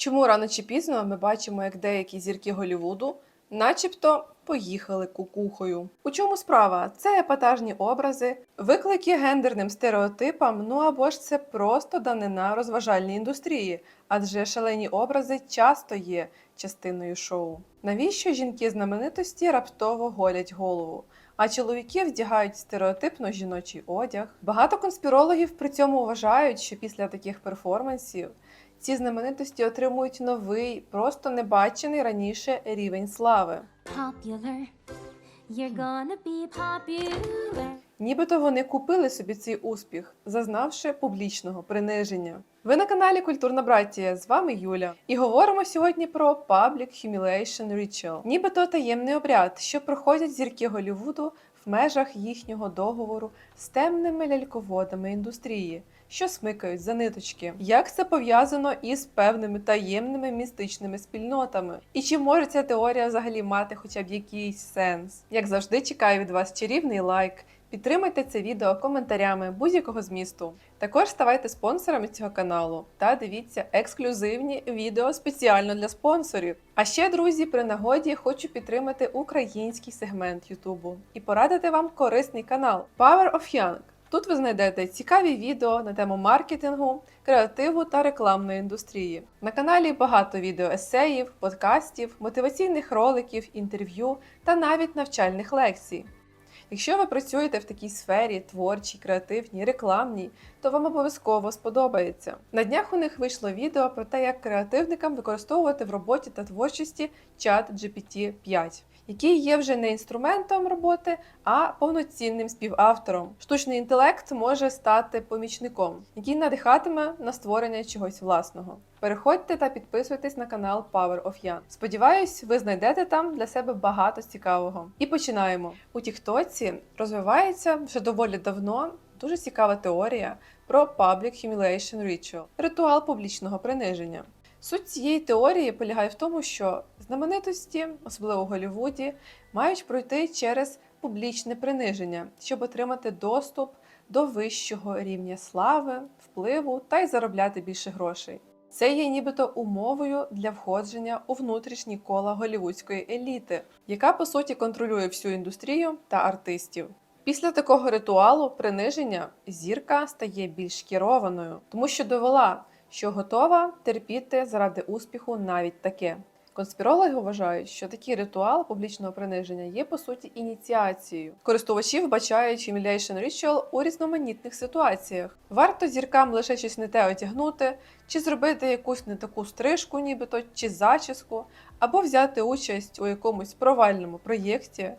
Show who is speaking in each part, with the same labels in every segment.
Speaker 1: Чому рано чи пізно ми бачимо, як деякі зірки Голлівуду начебто поїхали кукухою? У чому справа? Це епатажні образи, виклики гендерним стереотипам, ну або ж це просто данина розважальній індустрії, адже шалені образи часто є частиною шоу. Навіщо жінки знаменитості раптово голять голову? А чоловіки вдягають стереотипно жіночий одяг. Багато конспірологів при цьому вважають, що після таких перформансів ці знаменитості отримують новий, просто небачений раніше рівень слави.
Speaker 2: popular. You're gonna be popular.
Speaker 1: Нібито вони купили собі цей успіх, зазнавши публічного приниження. Ви на каналі Культурна Братія. З вами Юля. І говоримо сьогодні про Public Humiliation Ritual. Нібито таємний обряд, що проходять зірки Голлівуду в межах їхнього договору з темними ляльководами індустрії, що смикають за ниточки. Як це пов'язано із певними таємними містичними спільнотами? І чи може ця теорія взагалі мати хоча б якийсь сенс? Як завжди, чекаю від вас чарівний лайк. Підтримайте це відео коментарями будь-якого змісту. Також ставайте спонсорами цього каналу та дивіться ексклюзивні відео спеціально для спонсорів. А ще, друзі, при нагоді хочу підтримати український сегмент Ютубу і порадити вам корисний канал Power of Young. Тут ви знайдете цікаві відео на тему маркетингу, креативу та рекламної індустрії. На каналі багато відео есеїв, подкастів, мотиваційних роликів, інтерв'ю та навіть навчальних лекцій. Якщо ви працюєте в такій сфері творчій, креативній, рекламній, то вам обов'язково сподобається. На днях у них вийшло відео про те, як креативникам використовувати в роботі та творчості чат GPT-5, який є вже не інструментом роботи, а повноцінним співавтором. Штучний інтелект може стати помічником, який надихатиме на створення чогось власного. Переходьте та підписуйтесь на канал Power of Young. Сподіваюсь, ви знайдете там для себе багато цікавого. І починаємо. У Тіктоці розвивається вже доволі давно дуже цікава теорія про Public Humiliation Ritual – ритуал публічного приниження. Суть цієї теорії полягає в тому, що знаменитості, особливо в Голлівуді, мають пройти через публічне приниження, щоб отримати доступ до вищого рівня слави, впливу та й заробляти більше грошей. Це є нібито умовою для входження у внутрішні кола голівудської еліти, яка по суті контролює всю індустрію та артистів. Після такого ритуалу приниження зірка стає більш керованою, тому що довела, що готова терпіти заради успіху навіть таке. Конспірологи вважають, що такий ритуал публічного приниження є по суті ініціацією. Користувачі вбачають humiliation ritual у різноманітних ситуаціях. Варто зіркам лише щось не те одягнути, чи зробити якусь не таку стрижку, нібито чи зачіску, або взяти участь у якомусь провальному проєкті.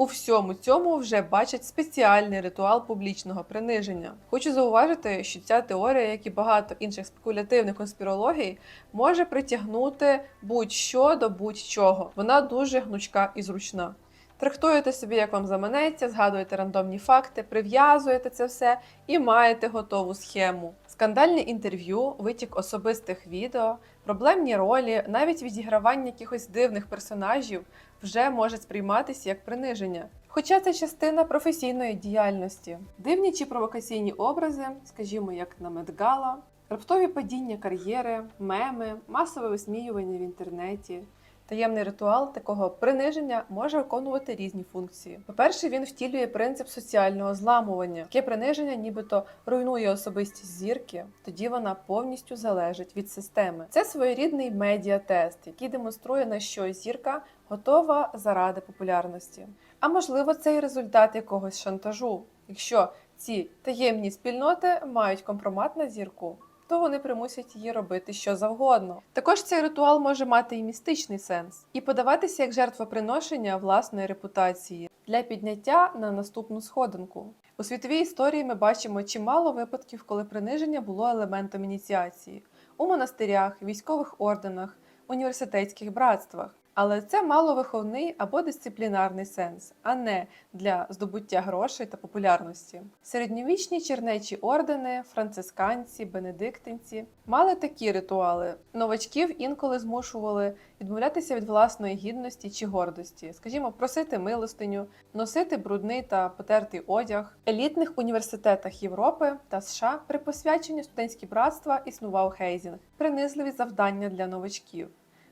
Speaker 1: У всьому цьому вже бачать спеціальний ритуал публічного приниження. Хочу зауважити, що ця теорія, як і багато інших спекулятивних конспірологій, може притягнути будь-що до будь-чого. Вона дуже гнучка і зручна. Трактуєте собі, як вам заманеться, згадуєте рандомні факти, прив'язуєте це все і маєте готову схему. Скандальне інтерв'ю, витік особистих відео, проблемні ролі, навіть відігравання якихось дивних персонажів вже може сприйматися як приниження. Хоча це частина професійної діяльності. Дивні чи провокаційні образи, скажімо, як на Медгала, раптові падіння кар'єри, меми, масове висміювання в інтернеті. Таємний ритуал такого приниження може виконувати різні функції. По-перше, він втілює принцип соціального зламування. Таке приниження нібито руйнує особистість зірки, тоді вона повністю залежить від системи. Це своєрідний медіатест, який демонструє, на що зірка готова заради популярності. А можливо, це і результат якогось шантажу. Якщо ці таємні спільноти мають компромат на зірку, то вони примусять її робити що завгодно. Також цей ритуал може мати і містичний сенс, і подаватися як жертвоприношення власної репутації для підняття на наступну сходинку. У світовій історії ми бачимо чимало випадків, коли приниження було елементом ініціації у монастирях, військових орденах, університетських братствах. Але це мало виховний або дисциплінарний сенс, а не для здобуття грошей та популярності. Середньовічні чернечі ордени, францисканці, бенедиктинці мали такі ритуали. Новачків інколи змушували відмовлятися від власної гідності чи гордості, скажімо, просити милостиню, носити брудний та потертий одяг. В елітних університетах Європи та США при посвяченні студентські братства існував хейзінг, принизливі завдання для новачків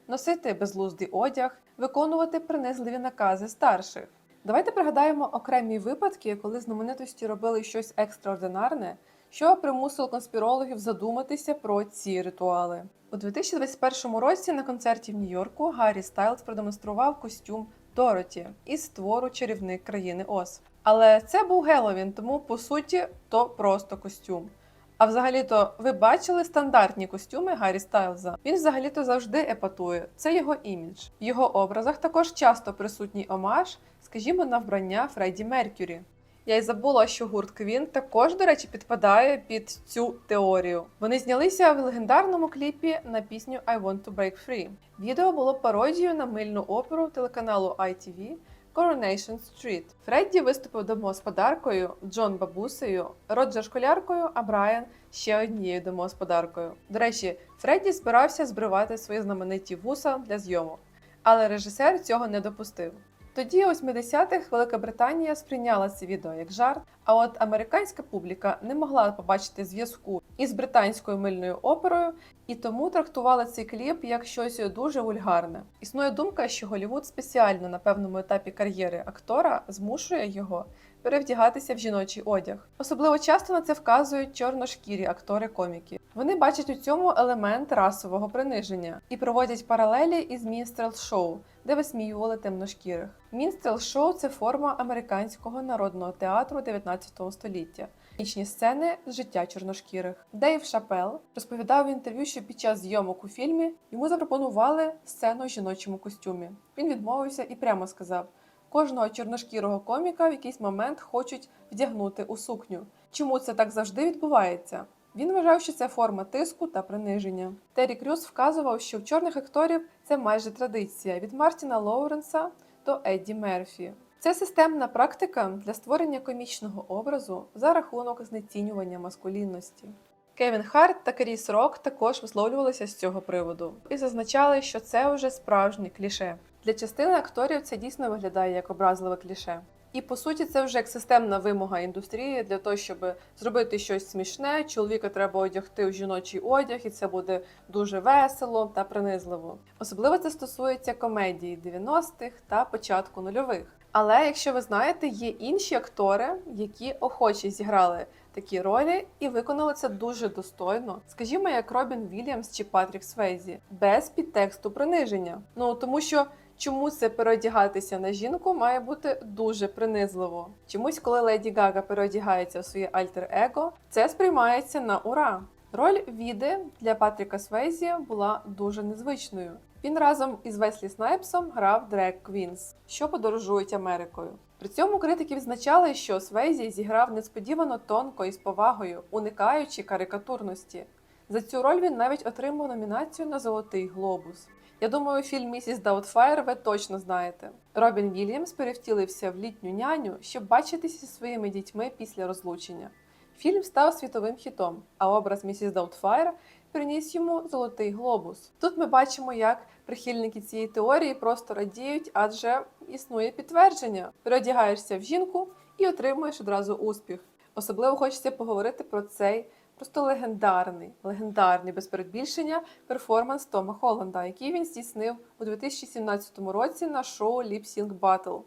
Speaker 1: носити безлуздий одяг, виконувати принизливі накази старших. Давайте пригадаємо окремі випадки, коли знаменитості робили щось екстраординарне, що примусило конспірологів задуматися про ці ритуали. У 2021 році на концерті в Нью-Йорку Гаррі Стайлз продемонстрував костюм Дороті із твору чарівник країни Оз. Але це був Геловін, тому по суті то просто костюм. А взагалі-то ви бачили стандартні костюми Гаррі Стайлза? Він взагалі-то завжди епатує. Це його імідж. В його образах також часто присутній омаж, скажімо, на вбрання Фредді Меркюрі. Я й забула, що гурт Квін також, до речі, підпадає під цю теорію. Вони знялися в легендарному кліпі на пісню I Want to Break Free. Відео було пародією на мильну оперу телеканалу ITV Coronation Street. Фредді виступив домогосподаркою, Джон бабусею, Роджер школяркою, а Брайан ще однією домогосподаркою. До речі, Фредді збирався збривати свої знамениті вуса для зйомок, але режисер цього не допустив. Тоді, у 80-х, Велика Британія сприйняла це відео як жарт, а от американська публіка не могла побачити зв'язку із британською мильною оперою і тому трактувала цей кліп як щось дуже вульгарне. Існує думка, що Голівуд спеціально на певному етапі кар'єри актора змушує його перевдягатися в жіночий одяг. Особливо часто на це вказують чорношкірі актори-коміки. Вони бачать у цьому елемент расового приниження і проводять паралелі із мінстрел шоу, де висміювали темношкірих. Мінстрел шоу це форма американського народного театру 19 століття. Нічні сцени з життя чорношкірих. Дейв Шапел розповідав в інтерв'ю, що під час зйомок у фільмі йому запропонували сцену в жіночому костюмі. Він відмовився і прямо сказав: кожного чорношкірого коміка в якийсь момент хочуть вдягнути у сукню. Чому це так завжди відбувається? Він вважав, що це форма тиску та приниження. Террі Крюс вказував, що в чорних акторів це майже традиція від Мартіна Лоуренса до Едді Мерфі. Це системна практика для створення комічного образу за рахунок знецінювання маскулінності. Кевін Харт та Кріс Рок також висловлювалися з цього приводу і зазначали, що це вже справжнє кліше. Для частини акторів це дійсно виглядає як образливе кліше. І по суті, це вже як системна вимога індустрії для того, щоб зробити щось смішне. Чоловіка треба одягти у жіночий одяг, і це буде дуже весело та принизливо. Особливо це стосується комедії 90-х та початку нульових. Але якщо ви знаєте, є інші актори, які охоче зіграли такі ролі і виконали це дуже достойно. Скажімо, як Робін Вільямс чи Патрік Свейзі, без підтексту приниження. Ну тому що. Чому це переодягатися на жінку має бути дуже принизливо? Чомусь, коли Леді Гага переодягається в своє альтер-его, це сприймається на ура. Роль Віди для Патріка Свейзі була дуже незвичною. Він разом із Веслі Снайпсом грав Дрек Квінс, що подорожують Америкою. При цьому критики відзначали, що Свейзі зіграв несподівано тонко і з повагою, уникаючи карикатурності. За цю роль він навіть отримав номінацію на Золотий глобус. Я думаю, фільм Місіс Даутфайр ви точно знаєте. Робін Вільямс перевтілився в літню няню, щоб бачитися зі своїми дітьми після розлучення. Фільм став світовим хітом, а образ місіс Даутфайр приніс йому золотий глобус. Тут ми бачимо, як прихильники цієї теорії просто радіють, адже існує підтвердження: переодягаєшся в жінку і отримуєш одразу успіх. Особливо хочеться поговорити про цей просто легендарний, легендарний без передбільшення перформанс Тома Холланда, який він здійснив у 2017 році на шоу Lip Sync Battle.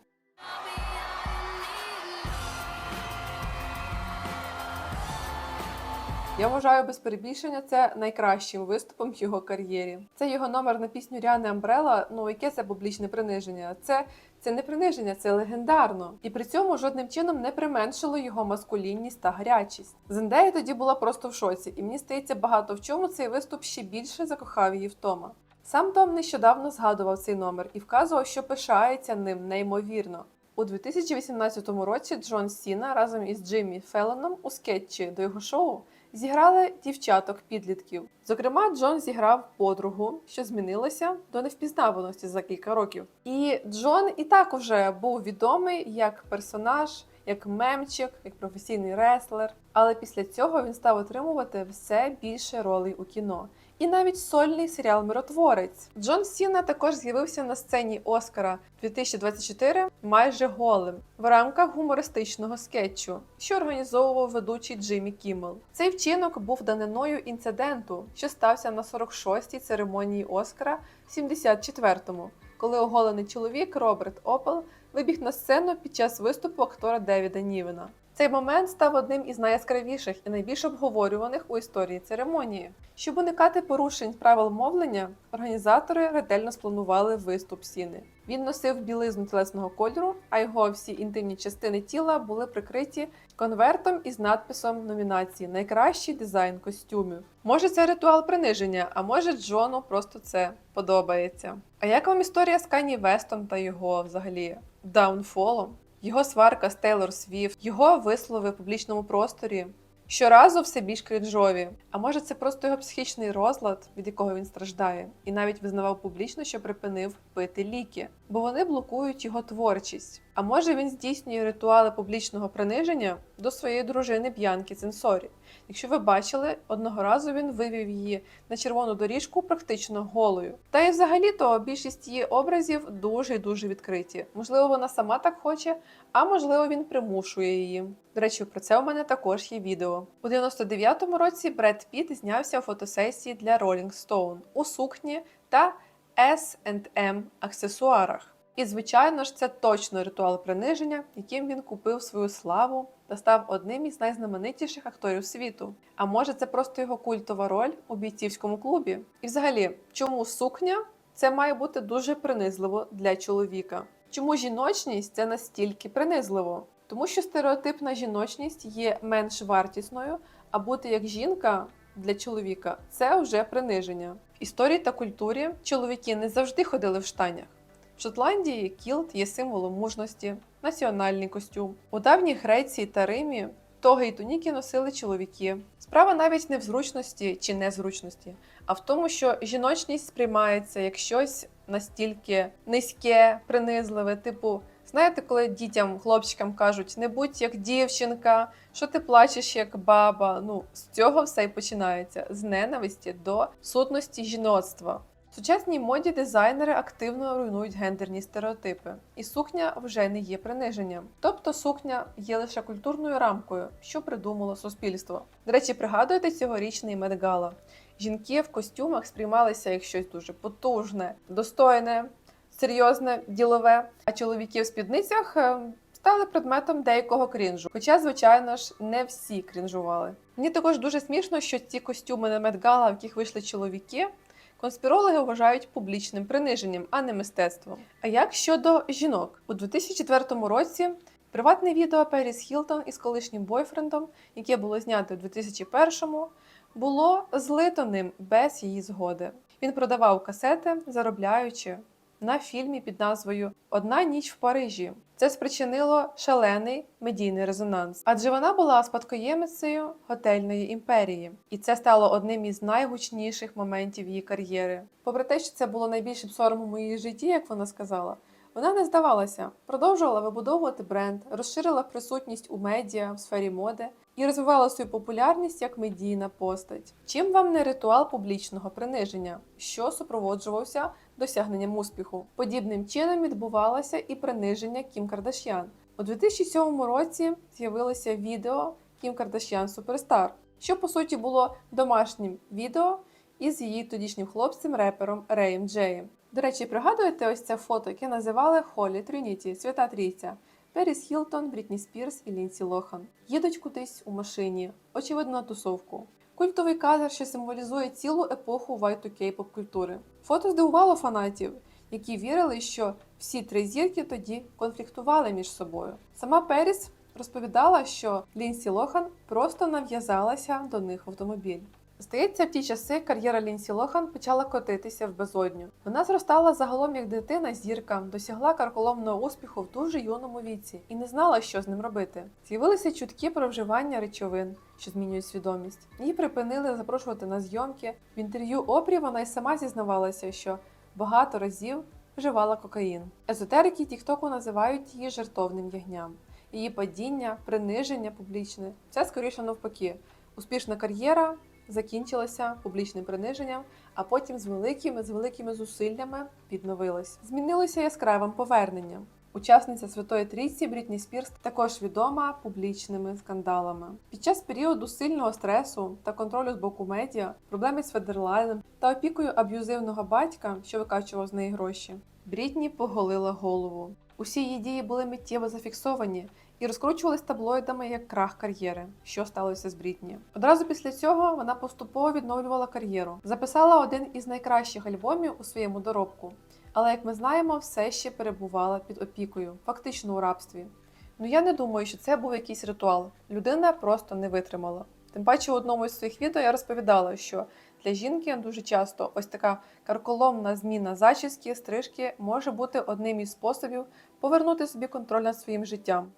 Speaker 1: Я вважаю без перебільшення це найкращим виступом в його кар'єрі. Це його номер на пісню Ріани Амбрела. Ну яке це публічне приниження? Це це не приниження, це легендарно. І при цьому жодним чином не применшило його маскулінність та гарячість. Зендея тоді була просто в шоці, і мені здається, багато в чому цей виступ ще більше закохав її в Тома. Сам Том нещодавно згадував цей номер і вказував, що пишається ним неймовірно. У 2018 році Джон Сіна разом із Джиммі Феллоном у скетчі до його шоу зіграли дівчаток-підлітків. Зокрема, Джон зіграв подругу, що змінилася до невпізнаваності за кілька років. І Джон і так уже був відомий як персонаж, як мемчик, як професійний реслер. Але після цього він став отримувати все більше ролей у кіно. І навіть сольний серіал Миротворець. Джон Сіна також з'явився на сцені Оскара 2024 майже голим в рамках гумористичного скетчу, що організовував ведучий Джиммі Кіммел. Цей вчинок був даниною інциденту, що стався на 46-й церемонії Оскара в 74-му, коли оголений чоловік Роберт Опел вибіг на сцену під час виступу актора Девіда Нівена. Цей момент став одним із найяскравіших і найбільш обговорюваних у історії церемонії. Щоб уникати порушень правил мовлення, організатори ретельно спланували виступ сіни. Він носив білизну тілесного кольору, а його всі інтимні частини тіла були прикриті конвертом із надписом номінації Найкращий дизайн костюмів. Може, це ритуал приниження, а може Джону просто це подобається. А як вам історія з Кані Вестом та його взагалі даунфолом? Його сварка з Тейлор Свіфт, його вислови в публічному просторі щоразу все більш крінжові. А може, це просто його психічний розлад, від якого він страждає, і навіть визнавав публічно, що припинив пити ліки, бо вони блокують його творчість. А може він здійснює ритуали публічного приниження до своєї дружини Б'янки Ценсорі. Якщо ви бачили, одного разу він вивів її на червону доріжку практично голою. Та й взагалі-то більшість її образів дуже і дуже відкриті. Можливо, вона сама так хоче, а можливо, він примушує її. До речі, про це у мене також є відео. У 99-му році Бред Піт знявся у фотосесії для Rolling Stone у сукні та S&M аксесуарах. І, звичайно ж, це точно ритуал приниження, яким він купив свою славу та став одним із найзнаменитіших акторів світу. А може, це просто його культова роль у бійцівському клубі? І взагалі, чому сукня це має бути дуже принизливо для чоловіка? Чому жіночність це настільки принизливо? Тому що стереотипна жіночність є менш вартісною, а бути як жінка для чоловіка це вже приниження. В історії та культурі чоловіки не завжди ходили в штанях. Шотландії кілт є символом мужності, національний костюм. У давній Греції та Римі тоги і туніки носили чоловіки. Справа навіть не в зручності чи незручності, а в тому, що жіночність сприймається як щось настільки низьке, принизливе, типу. Знаєте, коли дітям, хлопчикам кажуть, не будь як дівчинка, що ти плачеш як баба. Ну, з цього все і починається з ненависті до сутності жіноцтва. В сучасній моді дизайнери активно руйнують гендерні стереотипи, і сукня вже не є приниженням. Тобто сукня є лише культурною рамкою, що придумало суспільство. До речі, пригадуєте цьогорічний медгала? Жінки в костюмах сприймалися як щось дуже потужне, достойне, серйозне, ділове, а чоловіки в спідницях е, стали предметом деякого крінжу. Хоча, звичайно ж, не всі крінжували. Мені також дуже смішно, що ці костюми на медгала, в яких вийшли чоловіки, конспірологи вважають публічним приниженням, а не мистецтвом. А як щодо жінок? У 2004 році приватне відео Періс Хілтон із колишнім бойфрендом, яке було знято у 2001-му, було злито ним без її згоди. Він продавав касети, заробляючи на фільмі під назвою Одна ніч в Парижі. Це спричинило шалений медійний резонанс, адже вона була спадкоємицею готельної імперії, і це стало одним із найгучніших моментів її кар'єри. Попри те, що це було найбільшим соромом у її житті, як вона сказала. Вона не здавалася, продовжувала вибудовувати бренд, розширила присутність у медіа в сфері моди і розвивала свою популярність як медійна постать. Чим вам не ритуал публічного приниження, що супроводжувався досягненням успіху? Подібним чином відбувалося і приниження Кім Кардаш'ян. У 2007 році з'явилося відео Кім Кардаш'ян Суперстар, що по суті було домашнім відео із її тодішнім хлопцем репером Реєм Джеєм. До речі, пригадуєте ось це фото, яке називали Холі Трініті, Свята Трійця. Періс Хілтон, Брітні Спірс і Лінсі Лохан їдуть кудись у машині, очевидно, на тусовку. Культовий кадр, що символізує цілу епоху Y2K поп-культури. Фото здивувало фанатів, які вірили, що всі три зірки тоді конфліктували між собою. Сама Періс розповідала, що Лінсі Лохан просто нав'язалася до них в автомобіль. Здається, в ті часи кар'єра Лінсі Лохан почала котитися в безодню. Вона зростала загалом як дитина зірка, досягла карколомного успіху в дуже юному віці і не знала, що з ним робити. З'явилися чутки про вживання речовин, що змінюють свідомість. Її припинили запрошувати на зйомки. В інтерв'ю Опрі вона й сама зізнавалася, що багато разів вживала кокаїн. Езотерики Тіктоку називають її жертовним ягням. Її падіння, приниження публічне це скоріше навпаки. Успішна кар'єра закінчилася публічним приниженням, а потім з великими з великими зусиллями відновилась. Змінилося яскравим поверненням. Учасниця Святої Трійці Брітні Спірс також відома публічними скандалами. Під час періоду сильного стресу та контролю з боку медіа, проблеми з Федерлайном та опікою аб'юзивного батька, що викачував з неї гроші, Брітні поголила голову. Усі її дії були миттєво зафіксовані і розкручувались таблоїдами як крах кар'єри, що сталося з Брітні. Одразу після цього вона поступово відновлювала кар'єру, записала один із найкращих альбомів у своєму доробку. Але, як ми знаємо, все ще перебувала під опікою, фактично у рабстві. Ну я не думаю, що це був якийсь ритуал. Людина просто не витримала. Тим паче, у одному із своїх відео я розповідала, що для жінки дуже часто ось така карколомна зміна зачіски, стрижки може бути одним із способів повернути собі контроль над своїм життям.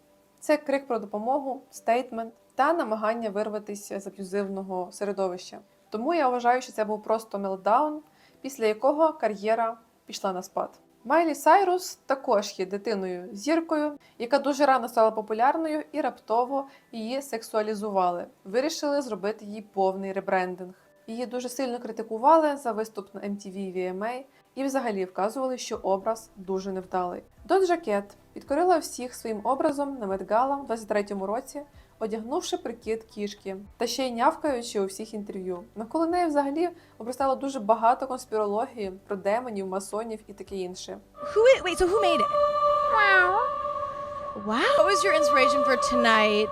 Speaker 1: Це крик про допомогу, стейтмент та намагання вирватися з аб'юзивного середовища. Тому я вважаю, що це був просто мелдаун, після якого кар'єра пішла на спад. Майлі Сайрус також є дитиною зіркою, яка дуже рано стала популярною і раптово її сексуалізували. Вирішили зробити їй повний ребрендинг. Її дуже сильно критикували за виступ на MTV VMA і взагалі вказували, що образ дуже невдалий. Доджа Кет підкорила всіх своїм образом на Медгала в 23-му році, одягнувши прикид кішки та ще й нявкаючи у всіх інтерв'ю. Навколо неї взагалі обростало дуже багато конспірології про демонів, масонів і таке інше.
Speaker 3: Who wait, so who made it? Wow. Wow. What was your inspiration for tonight?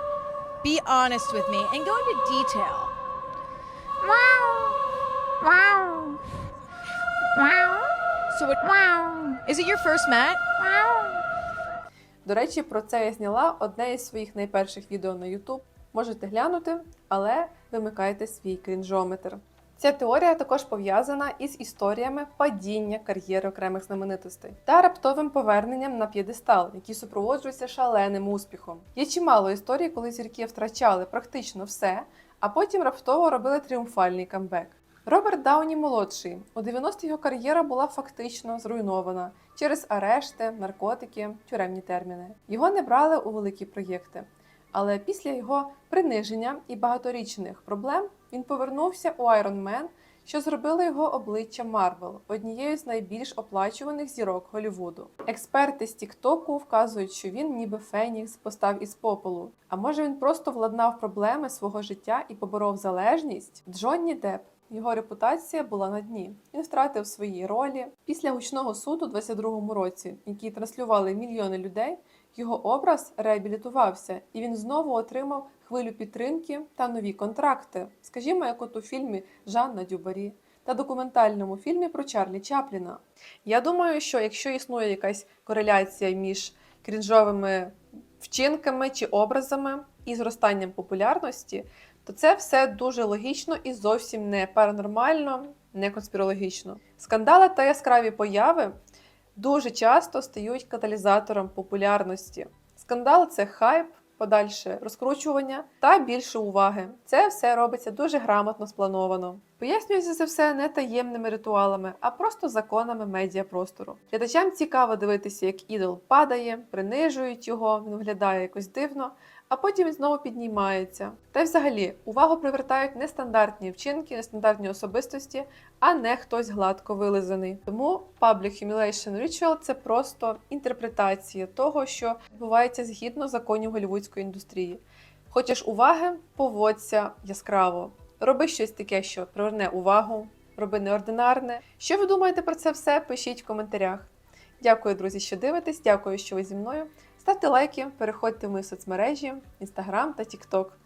Speaker 3: Be honest with me and go into detail.
Speaker 4: Wow. Wow. Wow.
Speaker 3: So what
Speaker 4: Wow.
Speaker 3: is it your first mat?
Speaker 4: Wow.
Speaker 1: До речі, про це я зняла одне із своїх найперших відео на YouTube. Можете глянути, але вимикайте свій крінжометр. Ця теорія також пов'язана із історіями падіння кар'єри окремих знаменитостей та раптовим поверненням на п'єдестал, які супроводжуються шаленим успіхом. Є чимало історій, коли зірки втрачали практично все, а потім раптово робили тріумфальний камбек. Роберт Дауні молодший у 90-ті його кар'єра була фактично зруйнована через арешти, наркотики, тюремні терміни. Його не брали у великі проєкти. Але після його приниження і багаторічних проблем він повернувся у Iron Man, що зробило його обличчя Марвел, однією з найбільш оплачуваних зірок Голлівуду. Експерти з Тіктоку вказують, що він ніби Фенікс постав із попелу. А може він просто владнав проблеми свого життя і поборов залежність? Джонні Депп його репутація була на дні. Він втратив свої ролі після гучного суду у 22-му році, який транслювали мільйони людей. Його образ реабілітувався, і він знову отримав хвилю підтримки та нові контракти, скажімо, як от у фільмі Жанна Дюбарі та документальному фільмі про Чарлі Чапліна. Я думаю, що якщо існує якась кореляція між крінжовими вчинками чи образами і зростанням популярності, то це все дуже логічно і зовсім не паранормально, не конспірологічно. Скандали та яскраві появи дуже часто стають каталізатором популярності. Скандал це хайп, подальше розкручування та більше уваги. Це все робиться дуже грамотно сплановано. Пояснюється це все не таємними ритуалами, а просто законами медіапростору. Глядачам цікаво дивитися, як ідол падає, принижують його, він виглядає якось дивно, а потім він знову піднімається. Та й взагалі увагу привертають нестандартні вчинки, нестандартні особистості, а не хтось гладко вилизаний. Тому Public Humiliation Ritual – це просто інтерпретація того, що відбувається згідно законів голівудської індустрії. Хочеш уваги, поводься яскраво. Роби щось таке, що приверне увагу, роби неординарне. Що ви думаєте про це все? Пишіть в коментарях. Дякую, друзі, що дивитесь. Дякую, що ви зі мною. Ставте лайки, переходьте в мої соцмережі, Instagram та TikTok.